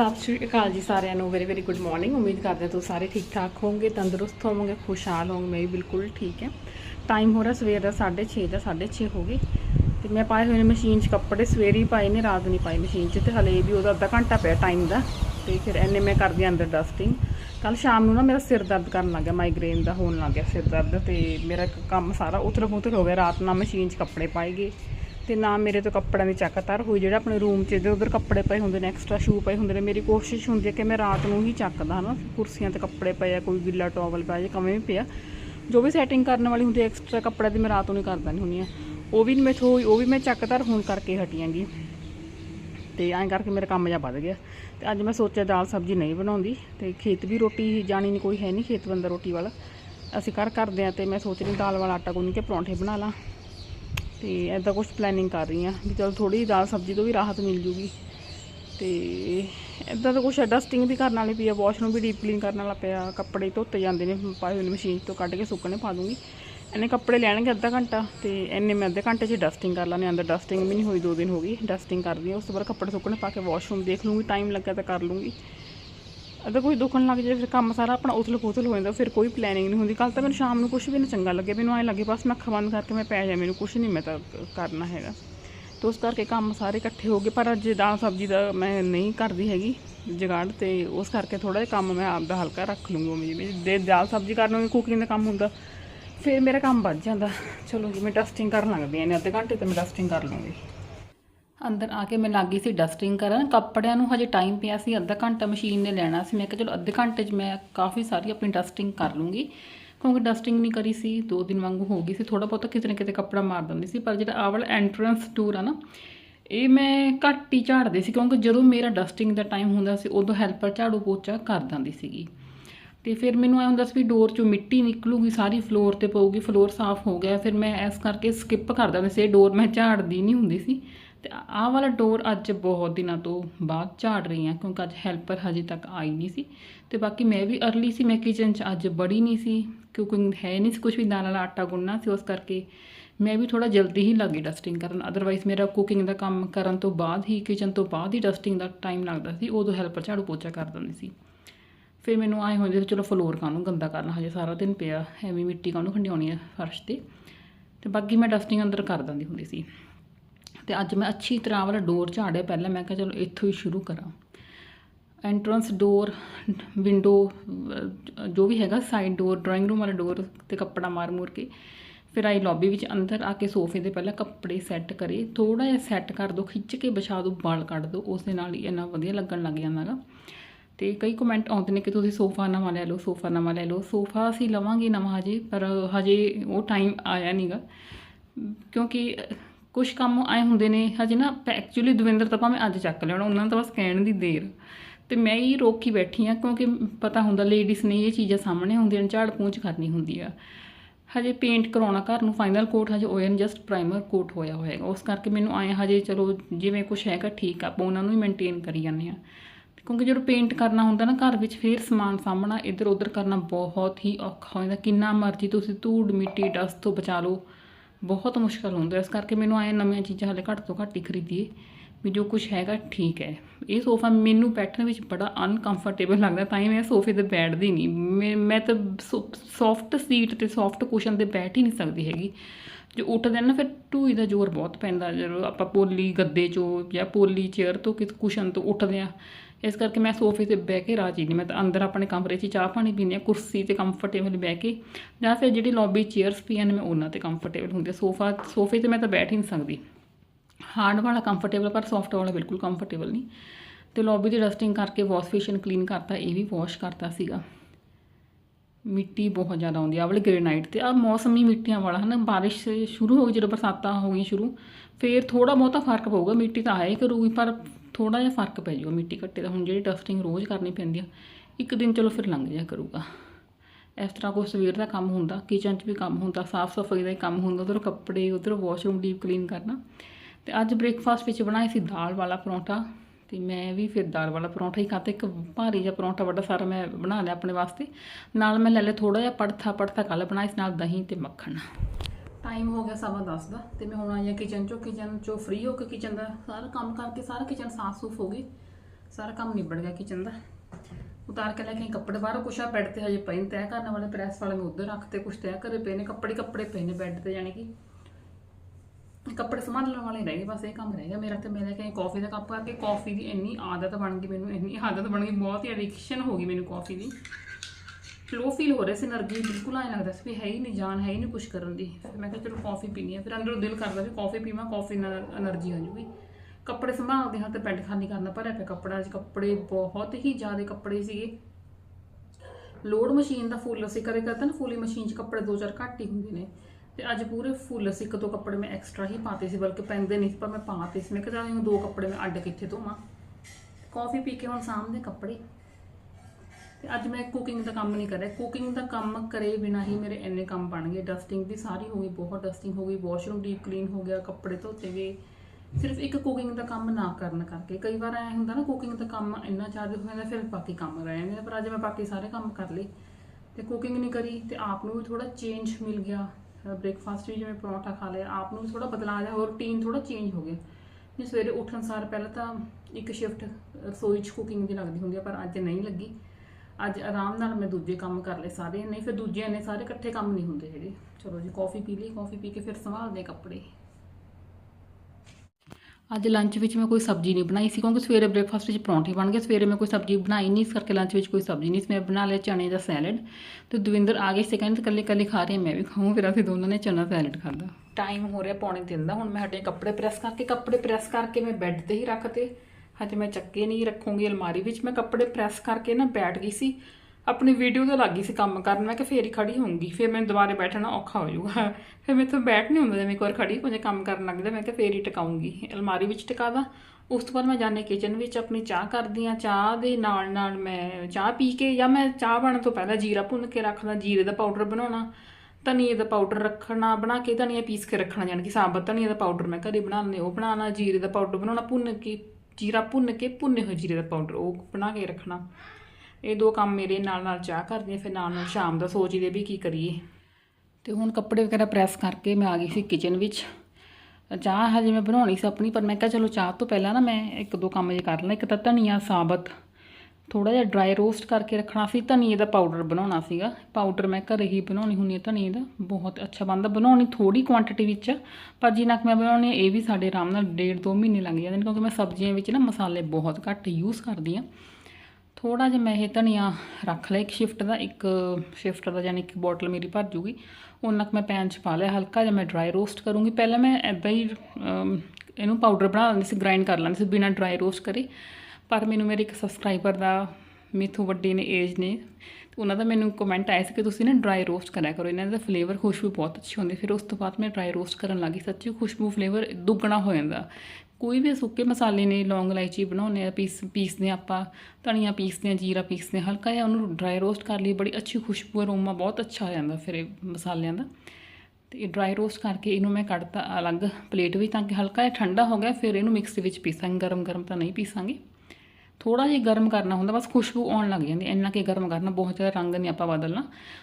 ਸਤਿ ਸ਼੍ਰੀ ਅਕਾਲ ਜੀ ਸਾਰਿਆਂ ਨੂੰ ਵੈਰੀ ਵੈਰੀ ਗੁੱਡ ਮਾਰਨਿੰਗ ਉਮੀਦ ਕਰਦੇ ਹਾਂ ਤੁਸੀਂ ਸਾਰੇ ਠੀਕ ਠਾਕ ਹੋਵੋਗੇ, ਤੰਦਰੁਸਤ ਹੋਵੋਗੇ, ਖੁਸ਼ਹਾਲ ਹੋਵੋਗੇ, ਮੈਂ ਵੀ ਬਿਲਕੁਲ ਠੀਕ ਹੈ। ਟਾਈਮ ਹੋ ਰਿਹਾ ਸਵੇਰ ਦਾ 6:30 ਦਾ 6:30 ਹੋ ਗਏ। ਤੇ ਮੈਂ ਪਾਏ ਹੋਏ ਨੇ ਮਸ਼ੀਨ 'ਚ ਕੱਪੜੇ, ਸਵੇਰੇ ਹੀ ਪਾਏ ਨੇ, ਰਾਤ ਨਹੀਂ ਪਾਏ ਮਸ਼ੀਨ 'ਚ ਤੇ ਹਲੇ ਵੀ ਉਹਦਾ ਅੱਧਾ ਘੰਟਾ ਪਿਆ ਟਾਈਮ ਦਾ। ਤੇ ਫਿਰ ਐਨੇ ਮੈਂ ਕਰਦੀ ਹਾਂ ਅੰਦਰ ਡਸਟਿੰਗ ਕੱਲ ਸ਼ਾਮ ਨੂੰ ਨਾ ਮੇਰਾ ਸਿਰ ਦਰਦ ਕਰਨ ਲੱਗ ਗਿਆ ਮਾਈਗ੍ਰੇਨ ਦਾ ਹੋਣ ਲੱਗ ਗਿਆ ਸਿਰ ਦਰਦ ਤੇ ਮੇਰਾ ਇੱਕ ਕੰਮ ਸਾਰਾ ਉਥਲ ਪੁਥਲ ਹੋ ਗਿਆ, ਰਾਤ ਨਾਲ ਮਸ਼ੀਨ 'ਚ ਕੱਪੜੇ ਪਾਏ ਗਏ। ਤੇ ਨਾ ਮੇਰੇ ਤੋਂ ਕੱਪੜਿਆਂ ਦੀ ਚੱਕ ਤਾਰ ਹੋਈ, ਜਿਹੜਾ ਆਪਣੇ ਰੂਮ 'ਚ ਇੱਧਰ ਉੱਧਰ ਕੱਪੜੇ ਪਏ ਹੁੰਦੇ ਨੇ ਐਕਸਟਰਾ ਸ਼ੂ ਪਏ ਹੁੰਦੇ ਨੇ, ਮੇਰੀ ਕੋਸ਼ਿਸ਼ ਹੁੰਦੀ ਹੈ ਕਿ ਮੈਂ ਰਾਤ ਨੂੰ ਹੀ ਚੱਕਦਾ ਹਨਾ ਕੁਰਸੀਆਂ ਤੇ ਕੱਪੜੇ ਪਏ ਆ, ਕੋਈ ਗਿੱਲਾ ਟਾਵਲ ਪਿਆ ਜਾਂ ਕਵੇਂ ਵੀ ਪਿਆ। ਜੋ ਵੀ ਸੈਟਿੰਗ ਕਰਨ ਵਾਲੀ ਹੁੰਦੀ ਐਕਸਟਰਾ ਕੱਪੜੇ ਦੀ ਮੈਂ ਰਾਤ ਨੂੰ ਨਹੀਂ ਕਰਦਾ ਨਹੀਂ ਹੁੰਦੀ ਆ ਉਹ ਵੀ ਮੈਂ ਮੈਥੋਂ ਉਹ ਵੀ ਮੈਂ ਚੱਕਤਾਰ ਹੋਣ ਕਰਕੇ ਹਟੀਆਂਗੀ। ਤੇ ਐਂ ਕਰਕੇ ਮੇਰਾ ਕੰਮ ਜਿਹਾ ਵੱਧ ਗਿਆ। ਤੇ ਅੱਜ ਮੈਂ ਸੋਚਿਆ ਦਾਲ ਸਬਜ਼ੀ ਨਹੀਂ ਬਣਾਉਂਦੀ, ਤੇ ਖੇਤ ਵੀ ਰੋਟੀ ਜਾਣੀ ਨਹੀਂ, ਕੋਈ ਹੈ ਨਹੀਂ ਖੇਤ ਬੰਦਾ ਰੋਟੀ ਵਾਲਾ। ਅਸੀਂ ਘਰ ਕਰਦੇ ਆ ਤੇ ਮੈਂ ਸੋਚ ਰਹੀ ਦਾਲ ਵਾਲਾ ਆਟਾ ਗੁੰਨ ਕੇ ਪਰੌਂਠੇ ਬਣਾ ਲਾਂ। ਤੇ ਐਦਾਂ ਕੁਝ ਪਲੈਨਿੰਗ ਕਰ ਰਹੀ ਆ ਵੀ ਚਲ ਥੋੜੀ ਦਾਲ ਸਬਜ਼ੀ ਤੋਂ ਵੀ ਰਾਹਤ ਮਿਲ ਜੂਗੀ। ਤੇ ਐਦਾਂ ਤਾਂ ਕੁਝ ਡਸਟਿੰਗ ਵੀ ਕਰਨ ਵਾਲੀ ਪਈ ਆ ਵਾਸ਼ਰੂਮ ਵੀ ਡੀਪ ਕਲੀਨ ਕਰਨ ਵਾਲਾ ਪਿਆ, ਕੱਪੜੇ ਧੋਤੇ ਜਾਂਦੇ ਨੇ, ਪਾਏ ਹੋਏ ਨੇ ਮਸ਼ੀਨ ਤੋਂ ਕੱਢ ਕੇ ਸੁੱਕਣੇ ਪਾ ਦੂੰਗੀ। ਇਹਨੇ ਕੱਪੜੇ ਲੈਣਗੇ ਅੱਧਾ ਘੰਟਾ ਤੇ ਇੰਨੇ ਮੈਂ ਅੱਧੇ ਘੰਟੇ 'ਚ ਡਸਟਿੰਗ ਕਰ ਲਾਂਗੇ ਅੰਦਰ ਡਸਟਿੰਗ ਵੀ ਨਹੀਂ ਹੋਈ, ਦੋ ਦਿਨ ਹੋ ਗਈ ਡਸਟਿੰਗ ਕਰਦੀ ਆ ਉਸ ਤੋਂ ਬਾਅਦ ਕੱਪੜੇ ਸੁੱਕਣੇ ਪਾ ਕੇ ਵਾਸ਼ਰੂਮ ਦੇਖ ਲੂੰਗੀ ਟਾਈਮ ਲੱਗਾ ਤਾਂ ਕਰ ਲੂੰਗੀ। ਅਗਰ ਕੋਈ ਦੁਖਣ ਲੱਗ ਜਾਵੇ ਫਿਰ ਕੰਮ ਸਾਰਾ ਆਪਣਾ ਉਥਲ ਪੁਥਲ ਹੋ ਜਾਂਦਾ, ਫਿਰ ਕੋਈ ਪਲੈਨਿੰਗ ਨਹੀਂ ਹੁੰਦੀ। ਕੱਲ ਤਾਂ ਮੈਨੂੰ ਸ਼ਾਮ ਨੂੰ ਕੁਝ ਵੀ ਨਾ ਚੰਗਾ ਲੱਗੇ, ਮੈਨੂੰ ਐਂ ਲੱਗੇ ਬਸ ਮੈਂ ਅੱਖਾਂ ਬੰਦ ਕਰਕੇ ਮੈਂ ਪੈ ਜਾ ਮੈਨੂੰ ਕੁਝ ਨਹੀਂ ਮੈਂ ਤਾਂ ਕਰਨਾ ਹੈਗਾ। ਤੇ ਉਸ ਕਰਕੇ ਕੰਮ ਸਾਰੇ ਇਕੱਠੇ ਹੋ ਗਏ, ਪਰ ਅੱਜ ਦਾਲ ਸਬਜ਼ੀ ਦਾ ਮੈਂ ਨਹੀਂ ਕਰਦੀ ਹੈਗੀ ਜਗਾੜ ਤੇ ਉਸ ਕਰਕੇ ਥੋੜਾ ਜਿਹਾ ਕੰਮ ਮੈਂ ਆਪਦਾ ਹਲਕਾ ਰੱਖ ਲੂੰਗਾ ਉਵੇਂ ਜਿਵੇਂ ਦੇ ਦਾਲ ਸਬਜ਼ੀ ਕਰਨ ਨੂੰ ਕੁਕਿੰਗ ਦਾ ਕੰਮ ਹੁੰਦਾ, ਫਿਰ ਮੇਰਾ ਕੰਮ ਵੱਧ ਜਾਂਦਾ। ਚਲੋ ਜੀ, ਮੈਂ ਡਸਟਿੰਗ ਕਰਨ ਲੱਗਦੀ ਹਾਂ ਨੇ ਅੱਧੇ ਘੰਟੇ ਤੇ ਮੈਂ ਡਸਟਿੰਗ ਕਰ ਲੂੰਗੀ ਅੰਦਰ ਆ ਕੇ ਮੈਂ ਲੱਗੀ ਸੀ ਡਸਟਿੰਗ ਕਰਨ। ਕੱਪੜਿਆਂ ਨੂੰ ਹਜੇ ਟਾਈਮ ਪਿਆ ਸੀ, ਅੱਧਾ ਘੰਟਾ ਮਸ਼ੀਨ ਨੇ ਲੈਣਾ ਸੀ। ਮੈਂ ਕਿਹਾ ਚਲੋ ਅੱਧੇ ਘੰਟੇ 'ਚ ਮੈਂ ਕਾਫੀ ਸਾਰੀ ਆਪਣੀ ਡਸਟਿੰਗ ਕਰ ਲੂੰਗੀ। ਕਿਉਂਕਿ ਡਸਟਿੰਗ ਨਹੀਂ ਕਰੀ ਸੀ, ਦੋ ਦਿਨ ਵਾਂਗੂ ਹੋ ਗਈ ਸੀ। ਥੋੜਾ ਬਹੁਤਾ ਕਿਤੇ ਨਾ ਕਿਤੇ ਕੱਪੜਾ ਮਾਰ ਦਿੰਦੀ ਸੀ, ਪਰ ਜਿਹੜਾ ਆਹ ਵਾਲਾ ਐਂਟਰੈਂਸ ਟੂਰ ਆ ਨਾ, ਇਹ ਮੈਂ ਘੱਟ ਹੀ ਝਾੜਦੀ ਸੀ। ਕਿਉਂਕਿ ਜਦੋਂ ਮੇਰਾ ਡਸਟਿੰਗ ਦਾ ਟਾਈਮ ਹੁੰਦਾ ਸੀ, ਉਦੋਂ ਹੈਲਪਰ ਝਾੜੂ ਪੋਚਾ ਕਰ ਦਿੰਦੀ ਸੀਗੀ। ਤੇ ਫਿਰ ਮੈਨੂੰ ਐ ਹੁੰਦਾ ਸੀ ਵੀ ਡੋਰ ਚੋਂ ਮਿੱਟੀ ਨਿਕਲੂਗੀ, ਸਾਰੀ ਫਲੋਰ ਤੇ ਪਊਗੀ ਫਲੋਰ ਸਾਫ਼ ਹੋ ਗਿਆ। ਫਿਰ ਮੈਂ ਇਸ ਕਰਕੇ ਸਕਿਪ ਕਰ ਦਿੰਦੀ ਸੀ। ਇਹ ਡੋਰ ਮੈਂ ਝਾੜਦੀ ਨਹੀਂ ਹੁੰਦੀ ਸੀ। ਤੇ ਆਹ ਵਾਲਾ ਡੋਰ ਅੱਜ ਬਹੁਤ ਦਿਨਾਂ ਤੋਂ ਬਾਅਦ ਝਾੜ ਰਹੀ ਹਾਂ ਕਿਉਂਕਿ ਅੱਜ ਹੈਲਪਰ ਹਜੇ ਤੱਕ ਆਈ ਨਹੀਂ ਸੀ। ਤੇ ਬਾਕੀ ਮੈਂ ਵੀ ਅਰਲੀ ਸੀ, ਮੈਂ ਕਿਚਨ 'ਚ ਅੱਜ ਬੜੀ ਨਹੀਂ ਸੀ, ਕਿਉਂਕਿ ਹੈ ਨਹੀਂ ਸੀ ਕੁਝ ਵੀ ਦਾਲ ਵਾਲਾ ਆਟਾ ਗੁੰਨਣਾ ਸੀ ਉਸ ਕਰਕੇ। ਮੈਂ ਵੀ ਥੋੜਾ ਜਲਦੀ ਹੀ ਲੱਗੀ ਡਸਟਿੰਗ ਕਰਨ ਅਦਰਵਾਈਜ਼ ਮੇਰਾ ਕੁਕਿੰਗ ਦਾ ਕੰਮ ਕਰਨ ਤੋਂ ਬਾਅਦ ਹੀ ਕਿਚਨ ਤੋਂ ਬਾਅਦ ਹੀ ਡਸਟਿੰਗ ਦਾ ਟਾਈਮ ਲੱਗਦਾ ਸੀ, ਉਦੋਂ ਹੈਲਪਰ ਝਾੜੂ ਪੋਚਾ ਕਰ ਦਿੰਦੀ ਸੀ। ਫਿਰ ਮੈਨੂੰ ਆਏ ਹੁੰਦੇ ਚਲੋ ਫਲੋਰ ਕਾਹਨੂੰ ਗੰਦਾ ਕਰਨਾ, ਹਜੇ ਸਾਰਾ ਦਿਨ ਪਿਆ, ਐਵੇਂ ਮਿੱਟੀ ਕਾਹਨੂੰ ਖੰਡਿਆਉਣੀ ਆ ਫਰਸ਼ ਤੇ। ਤੇ ਬਾਕੀ ਮੈਂ ਡਸਟਿੰਗ ਅੰਦਰ ਕਰ ਦਿੰਦੀ ਹੁੰਦੀ ਸੀ। ਤੇ ਅੱਜ ਮੈਂ ਅੱਛੀ ਤਰ੍ਹਾਂ ਵਾਲਾ ਡੋਰ ਝਾੜਿਆ ਪਹਿਲਾਂ, ਮੈਂ ਕਿਹਾ ਚਲੋ ਇੱਥੋਂ ਹੀ ਸ਼ੁਰੂ ਕਰਾਂ। ਐਂਟਰੈਂਸ ਡੋਰ ਵਿੰਡੋ ਜੋ ਵੀ ਹੈਗਾ ਸਾਈਡ ਡੋਰ ਡਰਾਇੰਗ ਰੂਮ ਵਾਲਾ ਡੋਰ ਤੇ ਕੱਪੜਾ ਮਾਰ ਮੂਰ ਕੇ, ਫਿਰ ਆਈ ਲੌਬੀ ਵਿੱਚ ਅੰਦਰ ਆ ਕੇ ਸੋਫੇ ਦੇ ਪਹਿਲਾਂ ਕੱਪੜੇ ਸੈੱਟ ਕਰੇ। ਥੋੜਾ ਜਿਹਾ ਸੈੱਟ ਕਰ ਦੋ, ਖਿੱਚ ਕੇ ਵਿਛਾ ਦੋ, ਵਾਲ ਕੱਢ ਦੋ ਉਸ ਦੇ ਨਾਲ ਹੀ ਇੰਨਾ ਵਧੀਆ ਲੱਗਣ ਲੱਗ ਜਾਂਦਾਗਾ ਤੇ ਕਈ ਕਮੈਂਟ ਆਉਂਦੇ ਨੇ ਕਿ ਤੁਸੀਂ ਸੋਫਾ ਨਵਾਂ ਲੈ ਲਓ, ਸੋਫਾ ਨਵਾਂ ਲੈ ਲਓ। ਸੋਫਾ ਅਸੀਂ ਲਵਾਂਗੇ ਨਵਾਂ ਹਜੇ, ਪਰ ਹਜੇ ਉਹ ਟਾਈਮ ਆਇਆ ਨਹੀਂਗਾ ਕਿਉਂਕਿ ਕੁਝ ਕੰਮ ਆਏ ਹੁੰਦੇ ਨੇ, ਹਜੇ ਨਾ ਐਕਚੁਅਲੀ ਦਵਿੰਦਰ ਤਾਂ ਭਾਵੇਂ ਅੱਜ ਚੱਕ ਲੈਣਾ ਉਹਨਾਂ ਨੂੰ ਤਾਂ ਬਸ ਕਹਿਣ ਦੀ ਦੇਰ। ਤੇ ਮੈਂ ਹੀ ਰੋਕੀ ਬੈਠੀ ਆ ਕਿਉਂਕਿ ਪਤਾ ਹੁੰਦਾ ਲੇਡੀਜ਼ ਨੇ ਇਹ ਚੀਜ਼ਾਂ ਸਾਹਮਣੇ ਹੁੰਦੀਆਂ ਨੇ, ਝਾੜ ਪੂੰਝ ਕਰਨੀ ਹੁੰਦੀ ਆ। ਹਜੇ ਪੇਂਟ ਕਰਾਉਣਾ ਘਰ ਨੂੰ ਫਾਈਨਲ ਕੋਟ ਹਜੇ ਹੋਇਆ ਨਹੀਂ ਜਸਟ ਪ੍ਰਾਈਮਰ ਕੋਟ ਹੋਇਆ ਹੋਏਗਾ ਉਸ ਕਰਕੇ ਮੈਨੂੰ ਆਏ, ਹਜੇ ਚਲੋ ਜਿਵੇਂ ਕੁਝ ਹੈਗਾ ਠੀਕ ਆ, ਆਪਾਂ ਉਹਨਾਂ ਨੂੰ ਹੀ ਮੇਨਟੇਨ ਕਰੀ ਜਾਂਦੇ ਆ ਕਿਉਂਕਿ ਜਦੋਂ ਪੇਂਟ ਕਰਨਾ ਹੁੰਦਾ ਨਾ ਘਰ ਵਿੱਚ, ਫੇਰ ਸਮਾਨ ਸਾਹਮਣਾ ਇੱਧਰ ਉੱਧਰ ਕਰਨਾ ਬਹੁਤ ਹੀ ਔਖਾ ਹੋ ਜਾਂਦਾ। ਕਿੰਨਾ ਮਰਜ਼ੀ ਤੁਸੀਂ ਧੂੜ ਮਿੱਟੀ ਡਸਟ ਤੋਂ ਬਚਾ ਲਓ। ਬਹੁਤ ਮੁਸ਼ਕਲ ਹੁੰਦਾ ਇਸ ਕਰਕੇ ਮੈਨੂੰ ਆਏ ਨਵੀਆਂ ਚੀਜ਼ਾਂ ਹਲੇ ਘੱਟ ਤੋਂ ਘੱਟ ਹੀ ਖਰੀਦੀਏ, ਵੀ ਜੋ ਕੁਝ ਹੈਗਾ ਠੀਕ ਹੈ। ਇਹ ਸੋਫਾ ਮੈਨੂੰ ਬੈਠਣ ਵਿੱਚ ਬੜਾ ਅਨਕੰਫਰਟੇਬਲ ਲੱਗਦਾ, ਤਾਂ ਹੀ ਮੈਂ ਸੋਫੇ ਤੇ ਬੈਠਦੀ ਨਹੀਂ। ਮੈਂ ਮੈਂ ਤਾਂ ਸੌਫਟ ਸੀਟ ਤੇ ਸੌਫਟ ਕੁਸ਼ਨ ਤੇ ਬੈਠ ਹੀ ਨਹੀਂ ਸਕਦੀ ਹੈਗੀ। ਜੋ ਉੱਠਦੇ ਨਾ, ਫਿਰ ਢੂਈ ਦਾ ਜ਼ੋਰ ਬਹੁਤ ਪੈਂਦਾ। ਜਦੋਂ ਆਪਾਂ ਪੋਲੀ ਗੱਦੇ 'ਚੋਂ ਜਾਂ ਪੋਲੀ ਚੇਅਰ ਤੋਂ ਕਿਸ ਕੁਸ਼ਨ ਤੋਂ ਉੱਠਦੇ ਆ ਇਸ ਕਰਕੇ ਮੈਂ ਸੋਫੇ ਤੇ ਬਹਿ ਕੇ ਰਾਜੀ ਨਹੀਂ ਮੈਂ ਤਾਂ ਅੰਦਰ ਆਪਣੇ ਕਮਰੇ 'ਚ ਚਾਹ ਪਾਣੀ ਪੀਂਦੀ ਆ ਕੁਰਸੀ ਤੇ ਕੰਫਰਟੇਬਲ ਬਹਿ ਕੇ। ਜਾਂ ਫਿਰ ਜਿਹੜੀ ਲੌਬੀ ਚੇਅਰਸ ਪਈਆਂ ਨੇ, ਮੈਂ ਉਹਨਾਂ ਤੇ ਕੰਫਰਟੇਬਲ ਹੁੰਦੀ ਸੋਫਾ, ਸੋਫੇ ਤੇ ਮੈਂ ਤਾਂ ਬੈਠ ਹੀ ਨਹੀਂ ਸਕਦੀ। ਹਾਰਡ ਵਾਲਾ ਕੰਫਰਟੇਬਲ ਪਰ ਸੌਫਟ ਵਾਲਾ ਬਿਲਕੁਲ ਕੰਫਰਟੇਬਲ ਨਹੀਂ ਤੇ ਲੌਬੀ ਦੀ ਡਸਟਿੰਗ ਕਰਕੇ ਵਾਸ਼ ਫੇਸ਼ਨ ਕਲੀਨ ਕਰਤਾ, ਇਹ ਵੀ ਵਾਸ਼ ਕਰਤਾ ਸੀਗਾ। ਮਿੱਟੀ ਬਹੁਤ ਜ਼ਿਆਦਾ ਆਉਂਦੀ ਆ ਵਾਲੇ ਗ੍ਰੇਨਾਈਟ ਤੇ। ਆ ਮੌਸਮ ਹੀ ਮਿੱਟੀਆਂ ਵਾਲਾ, ਹਨਾ? ਬਾਰਿਸ਼ ਸ਼ੁਰੂ ਹੋ ਗਈ, ਜਦੋਂ ਬਰਸਾਤਾਂ ਹੋ ਗਈਆਂ ਸ਼ੁਰੂ। ਫੇਰ ਥੋੜਾ ਬਹੁਤਾ ਫ਼ਰਕ ਪਊਗਾ, ਮਿੱਟੀ ਤਾਂ ਆਏ ਕਰੂਗੀ, ਪਰ ਥੋੜਾ ਜਿਹਾ ਫ਼ਰਕ ਪੈ ਜਾਊਗਾ ਮਿੱਟੀ ਘੱਟੇ ਦਾ। ਹੁਣ ਜਿਹੜੀ ਡਸਟਿੰਗ ਰੋਜ਼ ਕਰਨੀ ਪੈਂਦੀ ਆ, ਇੱਕ ਦਿਨ ਚਲੋ ਫਿਰ ਲੰਘ ਜਾ ਕਰੂਗਾ। ਇਸ ਤਰ੍ਹਾਂ ਕੋਈ ਸਵੇਰ ਦਾ ਕੰਮ ਹੁੰਦਾ ਕਿਚਨ 'ਚ ਵੀ ਕੰਮ ਹੁੰਦਾ, ਸਾਫ਼ ਸਫ਼ਾਈ ਦਾ ਹੀ ਕੰਮ ਹੁੰਦਾ, ਉਧਰ ਕੱਪੜੇ, ਉਧਰ ਵਾਸ਼ਰੂਮ ਡੀਪ ਕਲੀਨ ਕਰਨਾ। ਤੇ ਅੱਜ ਬ੍ਰੇਕਫਾਸਟ ਵਿੱਚ ਬਣਾਏ ਸੀ ਦਾਲ ਵਾਲਾ ਪਰੌਂਠਾ, ਤੇ ਮੈਂ ਵੀ ਫਿਰ ਦਾਲ ਵਾਲਾ ਪਰੌਂਠਾ ਹੀ ਖਾਤਾ ਇੱਕ ਭਾਰੀ ਜਿਹਾ ਪਰੌਂਠਾ ਵੱਡਾ ਸਾਰਾ ਮੈਂ ਬਣਾ ਲਿਆ ਆਪਣੇ ਵਾਸਤੇ। ਨਾਲ ਮੈਂ ਲੈ ਲਿਆ ਥੋੜਾ ਜਿਹਾ ਪੜਥਾ ਪੜਥਾ ਕੱਲ ਬਣਾਇਆ ਸੀ, ਨਾਲ ਦਹੀਂ ਤੇ ਮੱਖਣ। ਟਾਈਮ ਹੋ ਗਿਆ ਸਵਾ 10 ਦਾ ਤੇ ਮੈਂ ਹੁਣ ਆਈ ਹਾਂ ਕਿਚਨ ਚੋਂ। ਕਿਚਨ ਚੋਂ ਫ੍ਰੀ ਹੋ ਕੇ ਕਿਚਨ ਦਾ ਸਾਰਾ ਕੰਮ ਕਰਕੇ ਸਾਰਾ ਕਿਚਨ ਸਾਫ਼ ਸੂਫ ਹੋ ਗਈ ਸਾਰਾ ਕੰਮ ਨਿਬੜ ਗਿਆ ਕਿਚਨ ਦਾ। ਉਤਾਰ ਕੇ ਲੈ ਕੇ ਕੱਪੜੇ, ਬਾਹਰੋਂ ਕੁਛ ਆ ਬੈੱਡ ਤੇ ਹਜੇ ਪਏ ਨੇ ਤੈਅ ਕਰਨ ਵਾਲੇ ਪ੍ਰੈਸ ਵਾਲੇ ਮੈਂ ਉੱਧਰ ਰੱਖਤੇ ਕੁਛ ਤੈਅ ਕਰੇ ਪਏ ਨੇ, ਕੱਪੜੇ ਕੱਪੜੇ ਪਏ ਨੇ ਬੈੱਡ ਤੇ ਜਾਣੀ ਕਿ। ਕੱਪੜੇ ਸੰਭਾਲਣ ਵਾਲੇ ਰਹਿ ਗਏ, ਬਸ ਇਹ ਕੰਮ ਰਹਿ ਗਿਆ ਮੇਰਾ ਤੇ ਲੈ ਕੇ ਕਾਫੀ ਦਾ ਕੱਪ ਕਰਕੇ। ਕਾਫੀ ਦੀ ਇੰਨੀ ਆਦਤ ਬਣ ਗਈ ਮੈਨੂੰ, ਇੰਨੀ ਆਦਤ ਬਣ ਗਈ, ਬਹੁਤ ਹੀ ਐਡਿਕਸ਼ਨ ਹੋ ਗਈ ਮੈਨੂੰ ਕਾਫੀ ਦੀ। ਲੋ ਫੀਲ ਹੋ ਰਿਹਾ ਸੀ એનર્ਜੀ ਬਿਲਕੁਲ ਐਂ ਲੱਗਦਾ ਸੀ ਵੀ ਹੈ ਹੀ ਨਹੀਂ ਜਾਨ ਹੈ ਹੀ ਨਹੀਂ ਕੁਛ ਕਰਨ ਦੀ। ਫਿਰ ਮੈਂ ਕਿਹਾ ਚਲੋ ਕਾਫੀ ਪੀਣੀ ਆ ਫਿਰ ਅੰਦਰੋਂ ਦਿਲ ਕਰਦਾ ਸੀ ਕਾਫੀ ਪੀਵਾਂ ਕਾਫੀ ਨਾਲ એનર્ਜੀ ਆ ਜੂਗੀ। ਕੱਪੜੇ ਸੰਭਾਲਦੇ ਹਾਂ ਤੇ ਪੈਂਟ ਖਾਲੀ ਕਰਨਾ ਭਰਿਆ ਪਿਆ ਕੱਪੜਾ 'ਚ ਕੱਪੜੇ ਬਹੁਤ ਹੀ ਜ਼ਿਆਦਾ ਕੱਪੜੇ ਸੀਗੇ। ਲੋਡ ਮਸ਼ੀਨ ਦਾ ਫੁੱਲ ਅਸੀਂ ਕਰੇ ਕਰਤਾ ਨਾ, ਫੁੱਲੀ ਮਸ਼ੀਨ 'ਚ ਕੱਪੜੇ ਦੋ ਚਾਰ ਘੱਟ ਹੀ ਹੁੰਦੇ ਨੇ। ਤੇ ਅੱਜ ਪੂਰੇ ਫੁੱਲ ਅਸੀਂ ਇੱਕ ਦੋ ਕੱਪੜੇ ਮੈਂ ਐਕਸਟਰਾ ਹੀ ਪਾਤੇ ਸੀ, ਬਲਕਿ ਪੈਂਦੇ ਨਹੀਂ ਪਰ ਮੈਂ ਪਾਤੇ ਸੀ। ਮੈਂ ਕਿਹਾ ਚਲ ਦੋ ਕੱਪੜੇ ਮੈਂ ਅੱਡ ਕਿੱਥੇ ਧੋਵਾਂ। ਕਾਫੀ ਪੀ ਕੇ ਹੁਣ ਸਾਹਮਣੇ ਕੱਪੜੇ। ਤੇ ਅੱਜ ਮੈਂ ਕੁਕਿੰਗ ਦਾ ਕੰਮ ਨਹੀਂ ਕਰ ਰਿਹਾ। ਕੁਕਿੰਗ ਦਾ ਕੰਮ ਕਰੇ ਬਿਨਾ ਹੀ ਮੇਰੇ ਇੰਨੇ ਕੰਮ ਬਣ ਗਏ। ਡਸਟਿੰਗ ਵੀ ਸਾਰੀ ਹੋ ਗਈ, ਬਹੁਤ ਡਸਟਿੰਗ ਹੋ ਗਈ ਵਾਸ਼ਰੂਮ ਡੀਪ ਕਲੀਨ ਹੋ ਗਿਆ, ਕੱਪੜੇ ਧੋਤੇ ਗਏ ਸਿਰਫ ਇੱਕ ਕੁਕਿੰਗ ਦਾ ਕੰਮ ਨਾ ਕਰਨ ਕਰਕੇ। ਕਈ ਵਾਰ ਐ ਹੁੰਦਾ ਨਾ ਕੁਕਿੰਗ ਦਾ ਕੰਮ ਇੰਨਾ ਜ਼ਿਆਦਾ ਹੋ ਜਾਂਦਾ, ਫਿਰ ਬਾਕੀ ਕੰਮ ਰਹਿ ਜਾਂਦੇ ਪਰ ਅੱਜ ਮੈਂ ਬਾਕੀ ਸਾਰੇ ਕੰਮ ਕਰ ਲਏ। ਤੇ ਕੁਕਿੰਗ ਨਹੀਂ ਕਰੀ ਤੇ ਆਪ ਨੂੰ ਵੀ ਥੋੜਾ ਚੇਂਜ ਮਿਲ ਗਿਆ। ਬ੍ਰੇਕਫਾਸਟ ਵੀ ਜਿਵੇਂ ਪਰੌਂਠਾ ਖਾ ਲਿਆ, ਆਪ ਨੂੰ ਵੀ ਥੋੜਾ ਬਦਲਾਅ ਆਇਆ, ਹੋਰ ਰੂਟੀਨ ਥੋੜਾ ਚੇਂਜ ਹੋ ਗਿਆ। ਜੇ ਸਵੇਰੇ ਉੱਠਣ ਸਾਰ ਪਹਿਲਾਂ ਤਾਂ ਇੱਕ ਸ਼ਿਫਟ ਰਸੋਈ 'ਚ ਕੁਕਿੰਗ ਦੀ ਲੱਗਦੀ ਹੁੰਦੀ ਆ, ਪਰ ਅੱਜ ਨਹੀਂ ਲੱਗੀ। ਅੱਜ ਆਰਾਮ ਨਾਲ ਮੈਂ ਦੂਜੇ ਕੰਮ ਕਰ ਲਏ ਸਾਰੇ, ਨਹੀਂ ਫਿਰ ਦੂਜੇ ਨੇ ਸਾਰੇ ਇਕੱਠੇ ਕੰਮ ਨਹੀਂ ਹੁੰਦੇ ਹੈਗੇ ਚਲੋ ਜੀ ਕਾਫੀ ਪੀ ਲਈ ਕਾਫੀ ਪੀ ਕੇ ਫਿਰ ਸੰਭਾਲਦੇ ਕੱਪੜੇ। ਅੱਜ ਲੰਚ ਵਿੱਚ ਮੈਂ ਕੋਈ ਸਬਜ਼ੀ ਨਹੀਂ ਬਣਾਈ ਸੀ ਕਿਉਂਕਿ ਸਵੇਰੇ ਬ੍ਰੇਕਫਾਸਟ ਵਿੱਚ ਪਰੌਂਠੇ ਬਣ ਗਏ। ਸਵੇਰੇ ਮੈਂ ਕੋਈ ਸਬਜ਼ੀ ਬਣਾਈ ਨਹੀਂ, ਇਸ ਕਰਕੇ ਲੰਚ ਵਿੱਚ ਕੋਈ ਸਬਜ਼ੀ ਨਹੀਂ ਸੀ। ਮੈਂ ਬਣਾ ਲਿਆ ਚਨੇ ਦਾ ਸੈਲਡ ਤੇ ਦਵਿੰਦਰ ਆ ਗਏ ਸੀ, ਕਹਿੰਦੇ ਇਕੱਲੇ ਇਕੱਲੇ ਖਾ ਰਹੇ ਮੈਂ ਵੀ ਖਾऊं ਫਿਰ ਅਸੀਂ ਦੋਨਾਂ ਨੇ ਚਨਾ ਸੈਲਡ ਖਾਦਾ ਟਾਈਮ ਹੋ ਰਿਹਾ ਪੌਣੇ ਤਿੰਨ ਦਾ, ਹੁਣ ਮੈਂ ਹਟੇ ਕੱਪੜੇ ਪ੍ਰੈਸ ਕਰਕੇ, ਕੱਪੜੇ ਪ੍ਰੈਸ ਕਰਕੇ ਮੈਂ ਬੈੱਡ ਤੇ ਹੀ ਰੱਖਤੇ। ਹਜੇ ਮੈਂ ਚੱਕੇ ਨਹੀਂ ਰੱਖੂੰਗੀ ਅਲਮਾਰੀ ਵਿੱਚ। ਮੈਂ ਕੱਪੜੇ ਪ੍ਰੈਸ ਕਰਕੇ ਨਾ ਬੈਠ ਗਈ ਸੀ। ਆਪਣੀ ਵੀਡੀਓ ਤੇ ਲੱਗੀ ਸੀ ਕੰਮ ਕਰਨ। ਮੈਂ ਕਿ ਫੇਰ ਹੀ ਖੜੀ ਹੋਊਂਗੀ। ਫਿਰ ਮੈਂ ਦੁਬਾਰੇ ਬੈਠਣਾ ਔਖਾ ਹੋ ਜਾਊਗਾ। ਫਿਰ ਮੈਥੋਂ ਬੈਠ ਨਹੀਂ ਹੁੰਦਾ ਮੈਂ ਇੱਕ ਵਾਰ ਖੜੀ ਹੋ ਜੇ ਕੰਮ ਕਰਨ ਲੱਗਦਾ। ਮੈਂ ਕਿ ਫੇਰ ਹੀ ਟਿਕਾਉਂਗੀ ਅਲਮਾਰੀ ਵਿੱਚ ਟਿਕਾਦਾ ਉਸ ਤੋਂ ਬਾਅਦ ਮੈਂ ਜਾਣੇ ਕਿਚਨ ਵਿੱਚ ਆਪਣੀ ਚਾਹ ਕਰਦੀ ਆ। ਚਾਹ ਦੇ ਨਾਲ ਨਾਲ ਮੈਂ ਚਾਹ ਪੀ ਕੇ ਜਾਂ ਮੈਂ ਚਾਹ ਬਣਨ ਤੋਂ ਪਹਿਲਾਂ ਜੀਰਾ ਭੁੰਨ ਕੇ ਰੱਖਦਾ। ਜੀਰੇ ਦਾ ਪਾਊਡਰ ਬਣਾਉਣਾ। ਧਨੀਏ ਦਾ ਪਾਊਡਰ ਰੱਖਣਾ। ਬਣਾ ਕੇ ਧਨੀਆ ਪੀਸ ਕੇ ਰੱਖਣਾ। ਯਾਨੀ ਕਿ ਸਾਬਤ ਧਨੀਆ ਦਾ ਪਾਊਡਰ ਮੈਂ ਘਰੇ ਬਣਾਉਂਦੇ ਉਹ ਬਣਾਉਣਾ, ਜੀਰੇ ਦਾ ਪਾਊਡਰ ਬਣਾਉਣਾ, ਭੁੰਨ ਕੇ ਜੀਰਾ ਭੁੰਨ ਕੇ ਭੁੰਨੇ ਹੋਏ ਜੀਰੇ ਦਾ ਪਾਊਡਰ ਉਹ ਬਣਾ ਕੇ ਰੱਖਣਾ। ਇਹ ਦੋ ਕੰਮ ਮੇਰੇ ਨਾਲ ਨਾਲ ਚਾਹ ਕਰਦੀ ਫਿਰ ਨਾਲ ਨਾਲ ਸ਼ਾਮ ਦਾ ਸੋਚਦੇ ਵੀ ਕੀ ਕਰੀਏ। ਤੇ ਹੁਣ ਕੱਪੜੇ ਵਗੈਰਾ ਪ੍ਰੈਸ ਕਰਕੇ ਮੈਂ ਆ ਗਈ ਸੀ ਕਿਚਨ ਵਿੱਚ। ਚਾਹ ਹਜੇ ਮੈਂ ਬਣਾਉਣੀ ਸੀ ਆਪਣੀ, ਪਰ ਮੈਂ ਕਿਹਾ ਚਲੋ ਚਾਹ ਤੋਂ ਪਹਿਲਾਂ ਨਾ ਮੈਂ ਇੱਕ ਦੋ ਕੰਮ ਜੇ ਕਰ ਲਾਂ, ਇੱਕ ਤਾਂ ਧਨੀਆ, ਸਾਬਤ ਥੋੜਾ ਜਿਹਾ ਡਰਾਈ ਰੋਸਟ ਕਰਕੇ ਰੱਖਣਾ। ਸੀ ਧਨੀਏ ਦਾ ਪਾਊਡਰ ਬਣਾਉਣਾ ਸੀਗਾ। ਪਾਊਡਰ ਮੈਂ ਘਰੇ ਹੀ ਬਣਾਉਣੀ ਹੁੰਦੀ ਹੈ ਧਨੀਏ ਦਾ। ਬਹੁਤ ਅੱਛਾ ਬਣਦਾ। ਬਣਾਉਣੀ ਥੋੜੀ ਕੁਆਂਟੀਟੀ ਵਿੱਚ ਪਰ ਜਿੰਨਾ ਕੁ ਮੈਂ ਬਣਾਉਣੀ ਹੈ, ਇਹ ਵੀ ਸਾਡੇ ਆਰਾਮ ਨਾਲ ਡੇਢ ਦੋ ਮਹੀਨੇ ਲੱਗ ਜਾਂਦੇ ਨੇ ਕਿਉਂਕਿ ਮੈਂ ਸਬਜ਼ੀਆਂ ਵਿੱਚ ਨਾ ਮਸਾਲੇ ਬਹੁਤ ਘੱਟ ਯੂਜ਼ ਕਰਦੀ ਹਾਂ। ਥੋੜਾ ਜਿਹਾ ਮੈਂ ਇਹ ਧਨੀਆ ਰੱਖ ਲਿਆ। ਇੱਕ ਸ਼ਿਫਟ ਦਾ ਇੱਕ ਸ਼ਿਫਟ ਦਾ ਯਾਨੀ ਕਿ ਬੋਟਲ ਮੇਰੀ ਭਰ ਜੂਗੀ। ਉਹਨਾਂ ਕੁ ਮੈਂ ਪੈਨ 'ਚ ਪਾ ਲਿਆ ਹਲਕਾ ਜਿਹਾ। ਮੈਂ ਡਰਾਈ ਰੋਸਟ ਕਰੂੰਗੀ। ਪਹਿਲਾਂ ਮੈਂ ਐਦਾਂ ਹੀ ਇਹਨੂੰ ਪਾਊਡਰ ਬਣਾ ਲੈਂਦੀ ਸੀ ਗ੍ਰਾਈਂਡ ਕਰ ਲੈਂਦੀ ਸੀ ਬਿਨਾਂ ਡਰਾਈ ਰੋਸਟ ਕਰੇ। ਪਰ ਮੈਨੂੰ ਮੇਰੇ ਇੱਕ ਸਬਸਕ੍ਰਾਈਬਰ ਦਾ ਮੇਥੋਂ ਵੱਡੇ ਨੇ ਏਜ ਨੇ, ਤੇ ਉਹਨਾਂ ਦਾ ਮੈਨੂੰ ਕਮੈਂਟ ਆਇਆ ਸੀ ਕਿ ਤੁਸੀਂ ਨਾ ਡਰਾਈ ਰੋਸਟ ਕਰਿਆ ਕਰੋ। ਇਹਨਾਂ ਦਾ ਫਲੇਵਰ ਖੁਸ਼ਬੂ ਬਹੁਤ ਅੱਛੀ ਹੁੰਦੀ। ਫਿਰ ਉਸ ਤੋਂ ਬਾਅਦ ਮੈਂ ਡਰਾਈ ਰੋਸਟ ਕਰਨ ਲੱਗੀ ਸੱਚੀ ਖੁਸ਼ਬੂ ਫਲੇਵਰ ਦੁੱਗਣਾ ਹੋ ਜਾਂਦਾ। ਕੋਈ ਵੀ ਸੁੱਕੇ ਮਸਾਲੇ ਨੇ, ਲੌਂਗ ਇਲਾਇਚੀ ਬਣਾਉਂਦੇ ਆ ਪੀਸ ਪੀਸਦੇ ਹਾਂ ਆਪਾਂ, ਧਨੀਆ ਪੀਸਦੇ ਹਾਂ, ਜੀਰਾ ਪੀਸਦੇ ਹਾਂ, ਹਲਕਾ ਜਿਹਾ ਉਹਨੂੰ ਡਰਾਈ ਰੋਸਟ ਕਰ ਲਈ ਬੜੀ ਅੱਛੀ ਖੁਸ਼ਬੂ ਅਰੋਮਾ ਬਹੁਤ ਅੱਛਾ ਆ ਜਾਂਦਾ ਫਿਰ ਇਹ ਮਸਾਲਿਆਂ ਦਾ। ਤੇ ਇਹ ਡਰਾਈ ਰੋਸਟ ਕਰਕੇ ਇਹਨੂੰ ਮੈਂ ਕੱਢਤਾ ਅਲੱਗ ਪਲੇਟ ਵਿੱਚ ਤਾਂ ਕਿ ਹਲਕਾ ਜਿਹਾ ਠੰਡਾ ਹੋ ਗਿਆ। ਫਿਰ ਇਹਨੂੰ ਮਿਕਸੀ ਵਿੱਚ ਪੀਸਾਂਗੇ। ਗਰਮ ਗਰਮ ਤਾਂ ਨਹੀਂ ਪੀਸਾਂਗੇ। ਥੋੜਾ ਜਿਹਾ ਗਰਮ ਕਰਨਾ ਹੁੰਦਾ, ਬਸ ਖੁਸ਼ਬੂ ਆਉਣ ਲੱਗ ਜਾਂਦੀ ਇੰਨਾ ਕਿ ਗਰਮ ਕਰਨਾ, ਬਹੁਤ ਜ਼ਿਆਦਾ ਰੰਗ ਨਹੀਂ ਆਪਾਂ ਬਦਲਣਾ।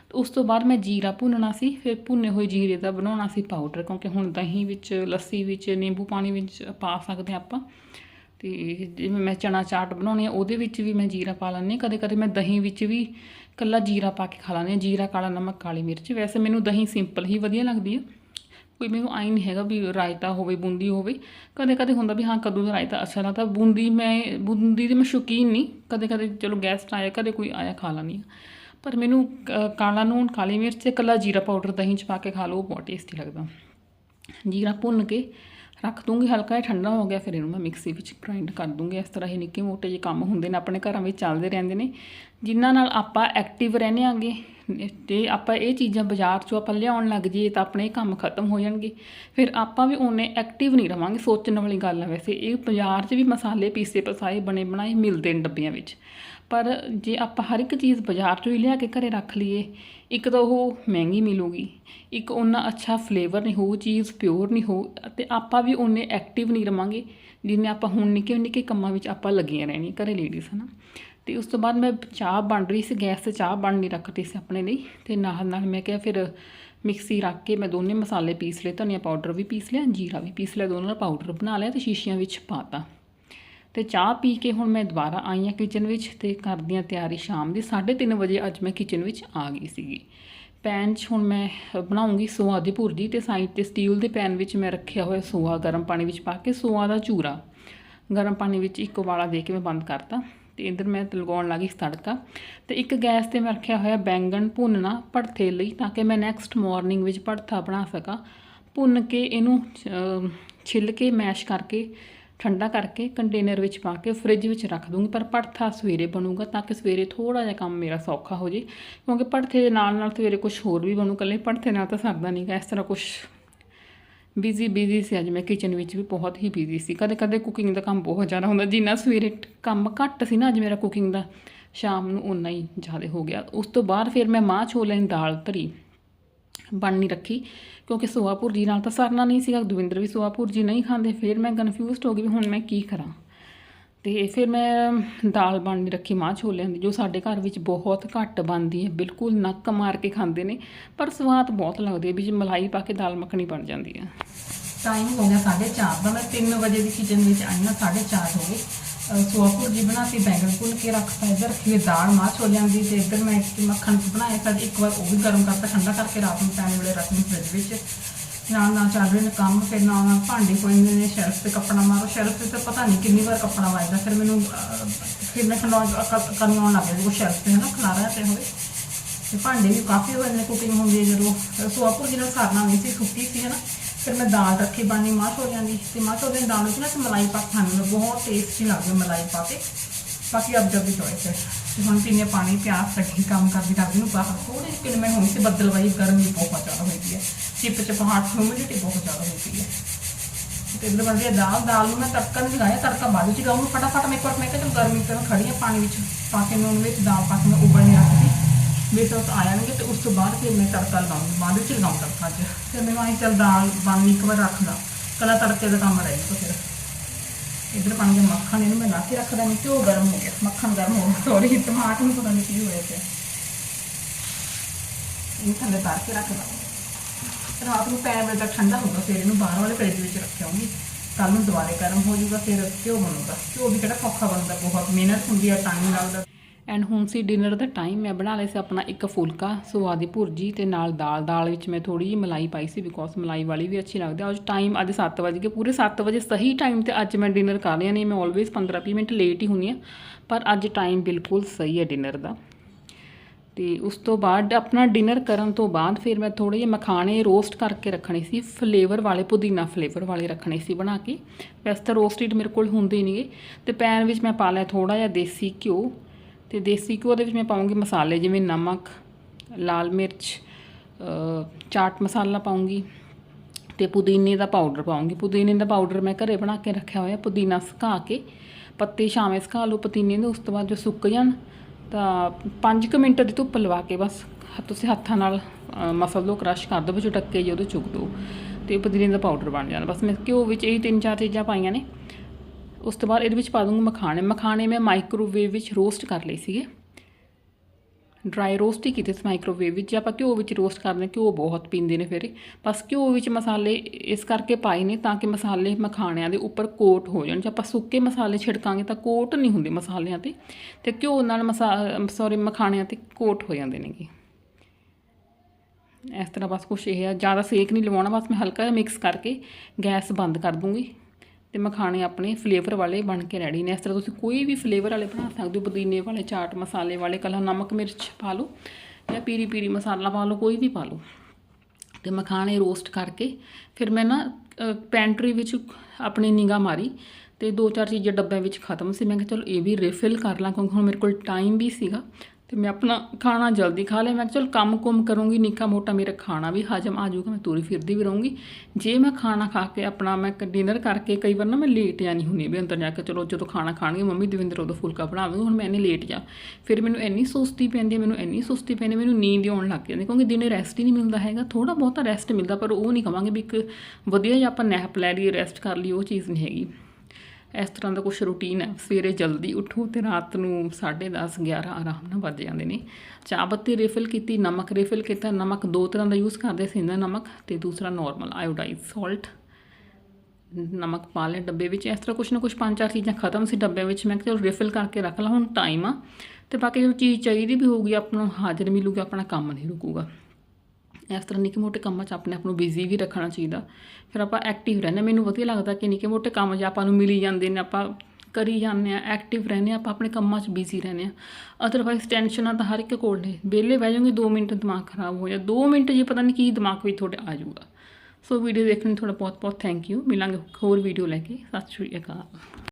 ਤੇ ਉਸ ਤੋਂ ਬਾਅਦ ਮੈਂ ਜੀਰਾ ਭੁੰਨਣਾ ਸੀ, ਫਿਰ ਭੁੰਨੇ ਹੋਏ ਜੀਰੇ ਦਾ ਬਣਾਉਣਾ ਸੀ ਪਾਊਡਰ ਕਿਉਂਕਿ ਹੁਣ ਦਹੀਂ ਵਿੱਚ, ਲੱਸੀ ਵਿੱਚ, ਨਿੰਬੂ ਪਾਣੀ ਵਿੱਚ ਪਾ ਸਕਦੇ ਹਾਂ ਆਪਾਂ। ਤੇ ਜਿਵੇਂ ਮੈਂ ਚਨਾ ਚਾਟ ਬਣਾਉਣੀ ਆ ਉਹਦੇ ਵਿੱਚ ਵੀ ਮੈਂ ਜੀਰਾ ਪਾ ਲੈਂਦੀ ਹਾਂ। ਕਦੇ ਕਦੇ ਮੈਂ ਦਹੀਂ ਵਿੱਚ ਵੀ ਕੱਲਾ ਜੀਰਾ ਪਾ ਕੇ ਖਾ ਲੈਂਦੀ ਹਾਂ। ਜੀਰਾ, ਕਾਲਾ ਨਮਕ, ਕਾਲੀ ਮਿਰਚ, ਵੈਸੇ ਮੈਨੂੰ ਦਹੀਂ ਸਿੰਪਲ ਹੀ ਵਧੀਆ ਲੱਗਦੀ ਹੈ ਕੋਈ ਮੈਨੂੰ ਆਈ ਨਹੀਂ ਹੈਗਾ ਵੀ ਰਾਇਤਾ ਹੋਵੇ, ਬੂੰਦੀ ਹੋਵੇ। ਕਦੇ ਕਦੇ ਹੁੰਦਾ ਵੀ ਹਾਂ, ਕਦੋਂ ਦਾ ਰਾਇਤਾ ਅੱਛਾ ਲੱਗਦਾ। ਬੂੰਦੀ ਮੈਂ, ਬੂੰਦੀ ਦੀ ਮੈਂ ਸ਼ੌਕੀਨ ਨਹੀਂ ਕਦੇ ਕਦੇ ਚਲੋ ਗੈਸਟ ਆਇਆ, ਕਦੇ ਕੋਈ ਆਇਆ, ਖਾ ਲੈਂਦੀ ਹਾਂ। ਪਰ ਮੈਨੂੰ ਕ- ਕਾਲਾ ਨੂਣ ਕਾਲੀ ਮਿਰਚ ਤੇ ਕੱਲਾ ਜੀਰਾ ਪਾਊਡਰ ਦਹੀਂ ਚ ਪਾ ਕੇ ਖਾ ਲਓ, ਉਹ ਬਹੁਤ ਟੇਸਟੀ ਲੱਗਦਾ। ਜੀਰਾ ਭੁੰਨ ਕੇ ਰੱਖ ਦੂੰਗੀ, ਹਲਕਾ ਜਿਹਾ ਠੰਡਾ ਹੋ ਗਿਆ, ਫਿਰ ਇਹਨੂੰ ਮੈਂ ਮਿਕਸੀ ਵਿੱਚ ਗ੍ਰਾਈਂਡ ਕਰ ਦੂੰਗੀ। ਇਸ ਤਰ੍ਹਾਂ ਹੀ ਨਿੱਕੇ ਮੋਟੇ ਜਿਹੇ ਕੰਮ ਹੁੰਦੇ ਨੇ, ਆਪਣੇ ਘਰਾਂ ਵਿੱਚ ਚੱਲਦੇ ਰਹਿੰਦੇ ਨੇ। ਜਿਨ੍ਹਾਂ ਨਾਲ ਆਪਾਂ ਐਕਟਿਵ ਰਹਿੰਦੇ ਆਂਗੇ ਤੇ ਆਪਾਂ ਇਹ ਚੀਜ਼ਾਂ ਬਾਜ਼ਾਰ 'ਚੋਂ ਆਪਾਂ ਲਿਆਉਣ ਲੱਗ ਜਾਈਏ, ਤਾਂ ਆਪਣੇ ਇਹ ਕੰਮ ਖਤਮ ਹੋ ਜਾਣਗੇ। ਫਿਰ ਆਪਾਂ ਵੀ ਉਹਨੇ ਐਕਟਿਵ ਨਹੀਂ ਰਵਾਂਗੇ, ਸੋਚਣ ਵਾਲੀ ਗੱਲ ਹੈ ਵੈਸੇ। ਇਹ ਬਾਜ਼ਾਰ 'ਚ ਵੀ ਮਸਾਲੇ, ਪੀਸੇ ਪਸਾਏ ਬਣੇ ਬਣਾਏ ਮਿਲਦੇ ਨੇ ਡੱਬਿਆਂ ਵਿੱਚ। ਪਰ ਜੇ ਆਪਾਂ ਹਰ ਇੱਕ ਚੀਜ਼ ਬਾਜ਼ਾਰ 'ਚੋਂ ਹੀ ਲਿਆ ਕੇ ਘਰੇ ਰੱਖ ਲਈਏ, ਇੱਕ ਤਾਂ ਉਹ ਮਹਿੰਗੀ ਮਿਲੂਗੀ, ਇੱਕ ਉਹਨਾਂ ਅੱਛਾ ਫਲੇਵਰ ਨਹੀਂ ਹੋਊ ਚੀਜ਼ ਪਿਓਰ ਨਹੀਂ ਹੋ ਅਤੇ ਆਪਾਂ ਵੀ ਉਹਨੇ ਐਕਟਿਵ ਨਹੀਂ ਰਵਾਂਗੇ, ਜਿੰਨੇ ਆਪਾਂ ਹੁਣ ਨਿੱਕੇ ਨਿੱਕੇ ਕੰਮਾਂ ਵਿੱਚ ਆਪਾਂ ਲੱਗੀਆਂ ਰਹਿਣੀਆਂ ਘਰੇ ਲੇਡੀਜ਼ ਹਨਾ। ਤੇ ਉਸ ਤੋਂ ਬਾਅਦ ਮੈਂ ਚਾਹ ਬਣ ਰਹੀ ਸੀ, ਗੈਸ ਤੇ ਚਾਹ ਬਣਨੀ ਰੱਖਤੀ ਸੀ ਆਪਣੇ ਲਈ, ਤੇ ਨਾਲ ਨਾਲ ਮੈਂ ਕਿਹਾ ਫਿਰ ਮਿਕਸੀ ਰੱਖ ਕੇ ਮੈਂ ਦੋਨੇ ਮਸਾਲੇ ਪੀਸ ਲਏ, ਧਨੀਆ ਪਾਊਡਰ ਵੀ ਪੀਸ ਲਿਆ, ਜੀਰਾ ਵੀ ਪੀਸ ਲਿਆ, ਦੋਨਾਂ ਦਾ ਪਾਊਡਰ ਬਣਾ ਲਿਆ ਤੇ ਸ਼ੀਸ਼ੀਆਂ ਵਿੱਚ ਪਾਤਾ ਤੇ ਚਾਹ ਪੀ ਕੇ ਹੁਣ ਮੈਂ ਦੁਬਾਰਾ ਆਈ ਹਾਂ ਕਿਚਨ ਵਿੱਚ ਤੇ ਕਰਦੀ ਹਾਂ ਤਿਆਰੀ ਸ਼ਾਮ ਦੀ 3:30 ਵਜੇ ਅੱਜ ਮੈਂ ਕਿਚਨ ਵਿੱਚ ਆ ਗਈ ਸੀਗੀ। ਪੈਨ 'ਚ ਹੁਣ ਮੈਂ ਬਣਾਉਂਗੀ ਸੋਆ ਦੀ ਭੁਰਜੀ ਤੇ ਸਾਈਡ ਤੇ ਸਟੀਲ ਦੇ ਪੈਨ ਵਿੱਚ ਮੈਂ ਰੱਖਿਆ ਹੋਇਆ ਸੋਆ, ਗਰਮ ਪਾਣੀ ਵਿੱਚ ਪਾ ਕੇ ਸੋਆ ਦਾ ਚੂਰਾ। ਗਰਮ ਪਾਣੀ ਵਿੱਚ ਇੱਕ ਉਬਾਲਾ ਦੇ ਕੇ ਮੈਂ ਬੰਦ ਕਰਤਾ ਤੇ ਇਧਰ ਮੈਂ ਲਗਾਉਣ ਲੱਗੀ ਤੜਕਾ ਤੇ ਇੱਕ ਗੈਸ ਤੇ ਮੈਂ ਰੱਖਿਆ ਹੋਇਆ ਬੈਂਗਣ ਭੁੰਨਣਾ ਭੜਥੇ ਲਈ ਤਾਂ ਕਿ ਮੈਂ ਨੈਕਸਟ ਮਾਰਨਿੰਗ ਵਿੱਚ ਭੜਥਾ ਬਣਾ ਸਕਾਂ। ਭੁੰਨ ਕੇ ਇਹਨੂੰ ਛਿੱਲ ਕੇ ਮੈਸ਼ ਕਰਕੇ ਠੰਡਾ ਕਰਕੇ ਕੰਟੇਨਰ ਵਿੱਚ ਪਾ ਕੇ ਫ੍ਰਿਜ ਵਿੱਚ ਰੱਖ ਦੂੰਗੀ, ਪਰ ਭੜਥਾ ਸਵੇਰੇ ਬਣੂਗਾ ਤਾਂ ਕਿ ਸਵੇਰੇ ਥੋੜਾ ਜਿਹਾ ਕੰਮ ਮੇਰਾ ਸੌਖਾ ਹੋ ਜੇ, ਕਿਉਂਕਿ ਭੜਥੇ ਦੇ ਨਾਲ ਨਾਲ ਸਵੇਰੇ ਕੁਝ ਹੋਰ ਵੀ ਬਣੂ ਕੱਲੇ ਭੜਥੇ ਨਾਲ ਤਾਂ ਸਰਦਾ ਨਹੀਂਗਾ ਇਸ ਤਰ੍ਹਾਂ ਕੁਝ ਬਿਜ਼ੀ ਬਿਜ਼ੀ ਸੀ ਅੱਜ ਮੈਂ ਕਿਚਨ ਵਿੱਚ ਵੀ ਬਹੁਤ ਹੀ ਬਿਜ਼ੀ ਸੀ। ਕਦੇ ਕਦੇ ਕੁਕਿੰਗ ਦਾ ਕੰਮ ਬਹੁਤ ਜ਼ਿਆਦਾ ਹੁੰਦਾ, ਜਿੰਨਾ ਸਵੇਰੇ ਕੰਮ ਘੱਟ ਸੀ ਨਾ ਅੱਜ ਮੇਰਾ ਕੁਕਿੰਗ ਦਾ, ਸ਼ਾਮ ਨੂੰ ਉਨਾ ਹੀ ਜ਼ਿਆਦਾ ਹੋ ਗਿਆ। ਉਸ ਤੋਂ ਬਾਅਦ ਫਿਰ ਮੈਂ ਮਾਂ ਛੋਲਿਆਂ ਦੀ ਦਾਲ ਧਰੀ। ਬਣਨੀ ਰੱਖੀ। ਕਿਉਂਕਿ ਸੋਆ ਭੁਰਜੀ ਨਾਲ ਤਾਂ ਸਰਨਾ ਨਹੀਂ ਸੀਗਾ, ਦਵਿੰਦਰ ਵੀ ਸੋਆ ਭੁਰਜੀ ਨਹੀਂ ਖਾਂਦੇ, ਫਿਰ ਮੈਂ ਕਨਫਿਊਜ਼ਡ ਹੋ ਗਈ ਵੀ ਹੁਣ ਮੈਂ ਕੀ ਕਰਾਂ। ਤੇ ਫਿਰ ਮੈਂ ਦਾਲ ਬਣਨੀ ਰੱਖੀ ਮਾਂ ਛੋਲਿਆਂ ਦੀ, ਜੋ ਸਾਡੇ ਘਰ ਵਿੱਚ ਬਹੁਤ ਘੱਟ ਬਣਦੀ ਹੈ, ਬਿਲਕੁਲ ਨੱਕ ਮਾਰ ਕੇ ਖਾਂਦੇ ਨੇ, ਪਰ ਸਵਾਦ ਬਹੁਤ ਲੱਗਦੀ ਹੈ ਜੇ ਮਲਾਈ ਪਾ ਕੇ ਦਾਲ ਮੱਖਣੀ ਬਣ ਜਾਂਦੀ ਹੈ। ਟਾਈਮ ਹੋ ਗਿਆ 4:30 ਦਾ, ਮੈਂ 3 ਵਜੇ ਦੀ ਕਿਚਨ ਵਿੱਚ ਆਈ ਹਾਂ 4:30 ਹੋ ਗਏ। ਸੋਆ ਭੁਰਜੀ ਬਣਾਤੀ ਬੈਂਗਣ ਭੁੰਨ ਕੇ ਰੱਖਤਾ ਇੱਧਰ ਫਿਰ ਦਾਲ ਮਾਂ ਛੋਲਿਆਂ ਦੀ ਤੇ ਇੱਧਰ ਮੈਂ ਇੱਕ ਮੱਖਣ ਬਣਾਇਆ ਤਾਂ ਇੱਕ ਵਾਰ ਉਹ ਵੀ ਗਰਮ ਕਰਤਾ ਠੰਡਾ ਕਰਕੇ ਰਾਤ ਨੂੰ ਪੈਣ ਵੇਲੇ ਰੱਖ ਨੂੰ ਫ੍ਰਿਜ ਵਿੱਚ। ਨਾਲ ਨਾਲ ਚੱਲ ਰਹੇ ਨੇ ਕੰਮ ਫਿਰ ਨਾਲ ਨਾਲ ਭਾਂਡੇ ਕੋਈ ਨੇ ਸ਼ੈਲਫ ਤੇ ਕੱਪੜਾ ਮਾਰੋ ਸ਼ੈਲਫ ਤੇ ਤਾਂ ਪਤਾ ਨਹੀਂ ਕਿੰਨੀ ਵਾਰ ਕੱਪੜਾ ਵਾਜਦਾ ਫਿਰ ਮੈਨੂੰ ਅਹ, ਫਿਰ ਮੈਂ ਖੰਡਵਾ ਕਰਨ ਆਉਣ ਲੱਗ ਗਈ ਸ਼ੈਲਫ ਤੇ ਹੈ ਨਾ ਖਲਾਰਾ ਤੇ ਹੋਵੇ। ਤੇ ਭਾਂਡੇ ਵੀ ਕਾਫੀ ਹੋਏ ਨੇ ਕੁਕਿੰਗ ਹੁੰਦੀ ਹੈ ਜਦੋਂ। ਸੋਆ ਭੁਰਜੀ ਨਾਲ ਸਾਰਨਾ ਨਹੀਂ ਸੀ ਸੁੱਕੀ ਸੀ ਹੈ ਨਾ। ਫਿਰ ਮੈਂ ਦਾਲ ਰੱਖੀ ਬਾਣੀ ਮਾਂ ਛੋਲਿਆਂ ਦੀ, ਤੇ ਮਾਂ ਛੋਲਿਆਂ ਦੀ ਦਾਲ ਵਿੱਚ ਨਾ ਤੇ ਮਲਾਈ ਪਾ ਕੇ ਖਾਣੀ ਮੈਨੂੰ ਬਹੁਤ ਟੇਸਟੀ ਲੱਗਦੀ ਮਲਾਈ ਪਾ ਕੇ। ਬਾਕੀ ਆਪ ਜਬ ਦੀ ਚੋਇਸ ਹੈ ਤੇ ਹੁਣ ਪੀਨੇ ਪਾਣੀ ਪਿਆਸ ਲੱਗੀ ਕੰਮ ਕਰਦੀ ਕਰਦੀ ਨੂੰ ਬਾਹਰ। ਥੋੜੀ ਜਿਹੀ ਕਿਲਮੇ ਹੋਣੀ ਸੀ ਬੱਦਲਵਾਈ ਗਰਮੀ ਬਹੁਤ ਜ਼ਿਆਦਾ ਹੋਈ ਪਈ ਹੈ ਚਿਪ ਚਿਪ ਹਾਟ ਹਿਊਮਿਡਿਟੀ ਬਹੁਤ ਜ਼ਿਆਦਾ ਹੋਈ ਪਈ ਹੈ ਤੇ ਇਧਰ ਬਣ ਰਹੀ ਹੈ ਦਾਲ। ਦਾਲ ਨੂੰ ਮੈਂ ਤੜਕਾ ਨਹੀਂ ਲਗਾਇਆ, ਤੜਕਾ ਬਾਅਦ ਵਿੱਚ ਲਾਉਂ ਫਟਾਫਟ ਮੈਂ ਇੱਕ ਵਾਰ ਮੈਂ ਕਿਹਾ ਚਲ ਗਰਮੀ ਕਰਨ ਖੜੀ ਹੈ ਪਾਣੀ ਵਿੱਚ, ਪਾ ਕੇ ਨੂਨ ਵਿੱਚ ਦਾਲ ਪਾ ਕੇ ਮੈਂ ਉਬਲਣੇ ਰੱਖਦੀ ਬੇਟਾ ਆ ਜਾਣਗੇ ਤੇ ਉਸ ਤੋਂ ਬਾਅਦ ਫਿਰ ਮੈਂ ਤੜਕਾ ਲਗਾਉਂਗੀ ਬਾਅਦ ਵਿੱਚ ਲਗਾਉਂ ਤੜਕਾ ਅੱਜ। ਫਿਰ ਮੈਨੂੰ ਆਈ ਚੱਲ ਦਾਲ ਬਣਨੀ ਇੱਕ ਵਾਰ ਰੱਖਦਾ। ਕਲਾ ਤੜਕੇ ਦਾ ਕੰਮ ਰਹਿ ਰਹੇਗਾ ਫਿਰ। ਇਧਰ ਬਣ ਗਿਆ ਮੱਖਣ ਇਹਨੂੰ ਮੈਂ ਲਾ ਕੇ ਰੱਖਦਾ ਨਹੀਂ ਘਿਓ ਗਰਮ ਹੋ ਗਿਆ। ਮੱਖਣ ਗਰਮ ਹੋ ਗਿਆ ਸੌਰੀ ਟਮਾਟਰ ਨੂੰ ਪਤਾ ਨਹੀਂ ਕੀ ਹੋਇਆ ਪਿਆ। ਇਹ ਥੱਲੇ ਤਾਰ ਕੇ ਰੱਖਦਾ। ਰਾਤ ਨੂੰ ਪੈਰ ਵਜੇ ਤੱਕ ਠੰਡਾ ਹੋਊਗਾ ਫਿਰ ਇਹਨੂੰ ਬਾਹਰ ਵਾਲੇ ਫ੍ਰਿਜ ਵਿੱਚ ਰੱਖਿਆਉਂਗੀ। ਕੱਲ ਨੂੰ ਦੁਬਾਰੇ ਗਰਮ ਹੋ ਜਾਊਗਾ, ਫਿਰ ਘਿਓ ਬਣੂਗਾ। ਘਿਓ ਵੀ ਕਿਹੜਾ ਸੌਖਾ ਬਣਦਾ, ਬਹੁਤ ਮਿਹਨਤ ਹੁੰਦੀ ਹੈ ਟਾਈਮ ਲੱਗਦਾ ਐਂਡ ਹੁਣ ਸੀ ਡਿਨਰ ਦਾ ਟਾਈਮ ਮੈਂ ਬਣਾ ਲਿਆ ਸੀ ਆਪਣਾ ਇੱਕ ਫੁਲਕਾ ਸਵਾਦੀ ਭੁਰਜੀ ਤੇ ਨਾਲ ਦਾਲ। ਦਾਲ ਵਿੱਚ ਮੈਂ ਥੋੜੀ ਜਿਹੀ ਮਲਾਈ ਪਾਈ ਸੀ ਬਿਕੋਜ਼ ਮਲਾਈ ਵਾਲੀ ਵੀ ਅੱਛੀ ਲੱਗਦੀ ਆ। ਅੱਜ ਟਾਈਮ ਅੱਜ 7 ਵਜੇ ਕੇ ਪੂਰੇ 7 ਵਜੇ ਸਹੀ ਟਾਈਮ ਤੇ ਅੱਜ ਮੈਂ ਡਿਨਰ ਕਰ ਲਿਆ। ਨਹੀਂ, ਮੈਂ ਆਲਵੇਜ਼ 15-20 ਮਿੰਟ ਲੇਟ ਹੀ ਹੁੰਦੀ ਹਾਂ ਪਰ ਅੱਜ ਟਾਈਮ ਬਿਲਕੁਲ ਸਹੀ ਹੈ ਡਿਨਰ ਦਾ। ਤੇ ਉਸ ਤੋਂ ਬਾਅਦ ਆਪਣਾ ਡਿਨਰ ਕਰਨ ਤੋਂ ਬਾਅਦ ਫਿਰ ਮੈਂ ਥੋੜੇ ਜਿਹੇ ਮਖਾਣੇ ਰੋਸਟ ਕਰਕੇ ਰੱਖਣੇ ਸੀ। ਫਲੇਵਰ ਵਾਲੇ, ਪੁਦੀਨਾ ਫਲੇਵਰ ਵਾਲੇ ਰੱਖਣੇ ਸੀ ਬਣਾ ਕੇ। ਵੈਸੇ ਤਾਂ ਰੋਸਟਡ ਮੇਰੇ ਕੋਲ ਹੁੰਦੇ ਨਹੀਂਗੇ ਤੇ ਪੈਨ ਵਿੱਚ ਮੈਂ ਪਾ ਲਿਆ ਥੋੜਾ ਜਿਹਾ ਦੇਸੀ ਘਿਓ। ਤੇ ਦੇਸੀ ਘਿਓ ਦੇ ਵਿੱਚ ਮੈਂ ਪਾਉਂਗੀ ਮਸਾਲੇ ਜਿਵੇਂ ਨਮਕ ਲਾਲ ਮਿਰਚ ਚਾਟ ਮਸਾਲਾ ਪਾਉਂਗੀ ਤੇ ਪੁਦੀਨੇ ਦਾ ਪਾਊਡਰ ਪਾਉਂਗੀ। ਪੁਦੀਨੇ ਦਾ ਪਾਊਡਰ ਮੈਂ ਘਰੇ ਬਣਾ ਕੇ ਰੱਖਿਆ ਹੋਇਆ ਪੁਦੀਨਾ ਸੁਕਾ ਕੇ ਪੱਤੇ ਛਾਵੇਂ ਸੁਕਾ ਲਓ ਪੁਦੀਨੇ ਦੇ ਉਸ ਤੋਂ ਬਾਅਦ ਜੋ ਸੁੱਕ ਜਾਣ ਤਾਂ 5 ਮਿੰਟ ਦੀ ਧੁੱਪ ਲਵਾ ਕੇ ਬਸ ਹ- ਤੁਸੀਂ ਹੱਥਾਂ ਨਾਲ ਅ, ਮਸਲ ਲਓ ਕ੍ਰਸ਼ ਕਰ ਦਿਓ ਵਿੱਚ ਟੱਕੇ ਜਿਹੇ ਉਹਦੇ ਚੁੱਕ ਦਿਓ ਤੇ ਪੁਦੀਨੇ ਦਾ ਪਾਊਡਰ ਬਣ ਜਾਣਾ। ਬਸ ਮੈਂ ਘਿਓ ਵਿੱਚ ਇਹ ਤਿੰਨ ਚਾਰ ਚੀਜ਼ਾਂ ਪਾਈਆਂ ਨੇ। ਉਸ ਤੋਂ ਬਾਅਦ ਇਹਦੇ ਵਿੱਚ ਪਾ ਦੂੰਗੀ ਮਖਾਣੇ। ਮਖਾਣੇ ਮੈਂ ਮਾਈਕ੍ਰੋਵੇਵ ਵਿੱਚ ਰੋਸਟ ਕਰ ਲਏ ਸੀਗੇ। ਡਰਾਈ ਰੋਸਟ ਹੀ ਕੀਤੇ ਸੀ ਮਾਈਕ੍ਰੋਵੇਵ ਵਿੱਚ। ਜੇ ਆਪਾਂ ਘਿਓ ਵਿੱਚ ਰੋਸਟ ਕਰਦੇ ਹਾਂ, ਘਿਓ ਬਹੁਤ ਪੀਂਦੇ ਨੇ ਫਿਰ ਇਹ। ਬਸ ਘਿਓ ਵਿੱਚ ਮਸਾਲੇ ਇਸ ਕਰਕੇ ਪਾਏ ਨੇ ਤਾਂ ਕਿ ਮਸਾਲੇ ਮਖਾਣਿਆਂ ਦੇ ਉੱਪਰ ਕੋਟ ਹੋ ਜਾਣ। ਜੇ ਆਪਾਂ ਸੁੱਕੇ ਮਸਾਲੇ ਛਿੜਕਾਂਗੇ ਤਾਂ ਕੋਟ ਨਹੀਂ ਹੁੰਦੇ ਮਸਾਲਿਆਂ ਤੇ। ਤੇ ਘਿਓ ਨਾਲ ਮਸਾ ਸੌਰੀ ਮਖਾਣਿਆਂ ਤੇ ਕੋਟ ਹੋ ਜਾਂਦੇ ਨੇਗੇ। ਇਸ ਤਰ੍ਹਾਂ ਬਸ ਕੁਛ ਇਹ ਆ। ਜ਼ਿਆਦਾ ਸੇਕ ਨਹੀਂ ਲਵਾਉਣਾ। ਬਸ ਮੈਂ ਹਲਕਾ ਜਿਹਾ ਮਿਕਸ ਕਰਕੇ ਗੈਸ ਬੰਦ ਕਰ ਦੂੰਗੀ। ਤੇ ਮਖਾਣੇ ਆਪਣੇ ਫਲੇਵਰ ਵਾਲੇ ਬਣ ਕੇ ਰੈਡੀ ਨੇ। ਇਸ ਤਰ੍ਹਾਂ ਤੁਸੀਂ ਕੋਈ ਵੀ ਫਲੇਵਰ ਵਾਲੇ ਬਣਾ ਸਕਦੇ ਹੋ, ਪੁਦੀਨੇ ਵਾਲੇ, ਚਾਟ ਮਸਾਲੇ ਵਾਲੇ ਕੱਲਾ ਨਮਕ, ਮਿਰਚ ਪਾ ਲਓ ਜਾਂ ਪੀਰੀ ਪੀਰੀ ਮਸਾਲਾ ਪਾ ਲਓ, ਕੋਈ ਵੀ ਪਾ ਲਓ। ਤੇ ਮਖਾਣੇ ਰੋਸਟ ਕਰਕੇ ਫਿਰ ਮੈਂ ਨਾ ਪੈਂਟਰੀ ਵਿੱਚ ਆਪਣੀ ਨਿਗਾਹ ਮਾਰੀ ਤੇ ਦੋ ਚਾਰ ਚੀਜ਼ਾਂ ਡੱਬਿਆਂ ਵਿੱਚ ਖਤਮ ਸੀ। ਮੈਂ ਕਿਹਾ ਚਲੋ ਇਹ ਵੀ ਰੀਫਿਲ ਕਰ ਲਾਂ ਕਿਉਂਕਿ ਹੁਣ ਮੇਰੇ ਕੋਲ ਟਾਈਮ ਵੀ ਸੀਗਾ। ਤੇ ਮੈਂ ਆਪਣਾ ਖਾਣਾ ਜਲਦੀ ਖਾ ਲਿਆ। ਮੈਂ ਕਿਹਾ ਚਲ ਕੰਮ ਕੁਮ ਕਰੂੰਗੀ, ਨਿੱਕਾ ਮੋਟਾ ਮੇਰਾ ਖਾਣਾ ਵੀ ਹਾਜ਼ਮ ਆ ਜਾਊਗਾ, ਮੈਂ ਤੁਰੀ ਫਿਰਦੀ ਵੀ ਰਹੂੰਗੀ। ਜੇ ਮੈਂ ਖਾਣਾ ਖਾ ਕੇ ਆਪਣਾ ਮੈਂ ਡਿਨਰ ਕਰਕੇ ਕਈ ਵਾਰ ਨਾ ਮੈਂ ਲੇਟ ਜਾਣੀ ਹੁੰਦੀ ਵੀ ਅੰਦਰ ਜਾ ਕੇ ਚਲੋ ਜਦੋਂ ਖਾਣਾ ਖਾਣਗੇ, ਮੰਮੀ ਦਵਿੰਦਰ ਉਦੋਂ ਫੁਲਕਾ ਬਣਾਵੇਗੀ ਹੁਣ ਮੈਂ ਇੰਨੀ ਲੇਟ ਜਾ। ਫਿਰ ਮੈਨੂੰ ਇੰਨੀ ਸੁਸਤੀ ਪੈਂਦੀ ਹੈ, ਮੈਨੂੰ ਇੰਨੀ ਸੁਸਤੀ ਪੈਂਦੀ ਮੈਨੂੰ ਨੀਂਦ ਆਉਣ ਲੱਗ ਜਾਂਦੀ ਕਿਉਂਕਿ ਦਿਨੇ ਰੈਸਟ ਹੀ ਨਹੀਂ ਮਿਲਦਾ ਹੈਗਾ। ਥੋੜਾ ਬਹੁਤਾ ਰੈਸਟ ਮਿਲਦਾ ਪਰ ਉਹ ਨਹੀਂ ਕਵਾਂਗੇ ਵੀ ਇੱਕ ਵਧੀਆ ਜਿਹਾ ਆਪਾਂ ਨੈਪ ਲੈ ਲਈਏ ਰੈਸਟ ਕਰ ਲਈਏ, ਉਹ ਚੀਜ਼ ਨਹੀਂ ਹੈਗੀ। ਇਸ ਤਰ੍ਹਾਂ ਦਾ ਕੁਝ ਰੂਟੀਨ ਹੈ। ਸਵੇਰੇ ਜਲਦੀ ਉੱਠੋ ਤੇ ਰਾਤ ਨੂੰ 10:30 11 ਆਰਾਮ ਨਾਲ ਵੱਜ ਜਾਂਦੇ ਨੇ। ਚਾਹ ਪੱਤੀ ਰਿਫਿਲ ਕੀਤੀ, ਨਮਕ ਰਿਫਿਲ ਕੀਤਾ। ਨਮਕ ਦੋ ਤਰ੍ਹਾਂ ਦਾ ਯੂਜ਼ ਕਰਦੇ ਸਿੰਦਾ ਨਮਕ ਤੇ ਦੂਸਰਾ ਨਾਰਮਲ ਆਇਓਡਾਈਜ਼ ਸਾਲਟ ਨਮਕ ਪਾ ਲਿਆ ਡੱਬੇ ਵਿੱਚ। ਇਸ ਤਰ੍ਹਾਂ ਕੁਛ ਨਾ ਕੁਛ ਪੰਜ ਚਾਰ ਚੀਜ਼ਾਂ ਖਤਮ ਸੀ ਡੱਬੇ ਵਿੱਚ। ਮੈਂ ਕਿਹਾ ਚਲੋ ਰਿਫਿਲ ਕਰਕੇ ਰੱਖ ਲਾ, ਹੁਣ ਟਾਈਮ ਆ। ਤੇ ਬਾਕੀ ਜੋ ਚੀਜ਼ ਚਾਹੀਦੀ ਵੀ ਹੋਊਗੀ ਆਪਾਂ ਨੂੰ ਹਾਜ਼ਰ ਮਿਲੂਗਾ, ਆਪਣਾ ਕੰਮ ਨਹੀਂ ਰੁਕੂਗਾ। ਇਸ ਤਰ੍ਹਾਂ ਨਿੱਕੇ ਮੋਟੇ ਕੰਮਾਂ 'ਚ ਆਪਣੇ ਆਪ ਨੂੰ ਬਿਜ਼ੀ ਵੀ ਰੱਖਣਾ ਚਾਹੀਦਾ। ਫਿਰ ਆਪਾਂ ਐਕਟਿਵ ਰਹਿੰਦੇ ਮੈਨੂੰ ਵਧੀਆ ਲੱਗਦਾ ਕਿ ਨਿੱਕੇ ਮੋਟੇ ਕੰਮ ਜੇ ਆਪਾਂ ਨੂੰ ਮਿਲੀ ਜਾਂਦੇ ਨੇ, ਆਪਾਂ ਕਰੀ ਜਾਂਦੇ ਆ ਐਕਟਿਵ ਰਹਿੰਦੇ ਹਾਂ, ਆਪਾਂ ਆਪਣੇ ਕੰਮਾਂ 'ਚ ਬਿਜ਼ੀ ਰਹਿੰਦੇ ਆ ਅਦਰਵਾਈਜ਼ ਟੈਨਸ਼ਨਾਂ ਤਾਂ ਹਰ ਇੱਕ ਕੋਲ ਨੇ। ਵਿਹਲੇ ਬਹਿ ਜਾਓਗੇ 2 ਮਿੰਟ ਦਿਮਾਗ ਖਰਾਬ ਹੋ ਜਾ 2 ਮਿੰਟ ਜੀ ਪਤਾ ਨਹੀਂ ਕੀ ਦਿਮਾਗ ਵਿੱਚ ਤੁਹਾਡੇ ਆ ਜਾਊਗਾ। ਸੋ ਵੀਡੀਓ ਦੇਖਣ ਲਈ ਤੁਹਾਡਾ ਬਹੁਤ ਬਹੁਤ ਥੈਂਕ ਯੂ ਮਿਲਾਂਗੇ ਹੋਰ ਵੀਡੀਓ ਲੈ ਕੇ। ਸਤਿ ਸ਼੍ਰੀ ਅਕਾਲ।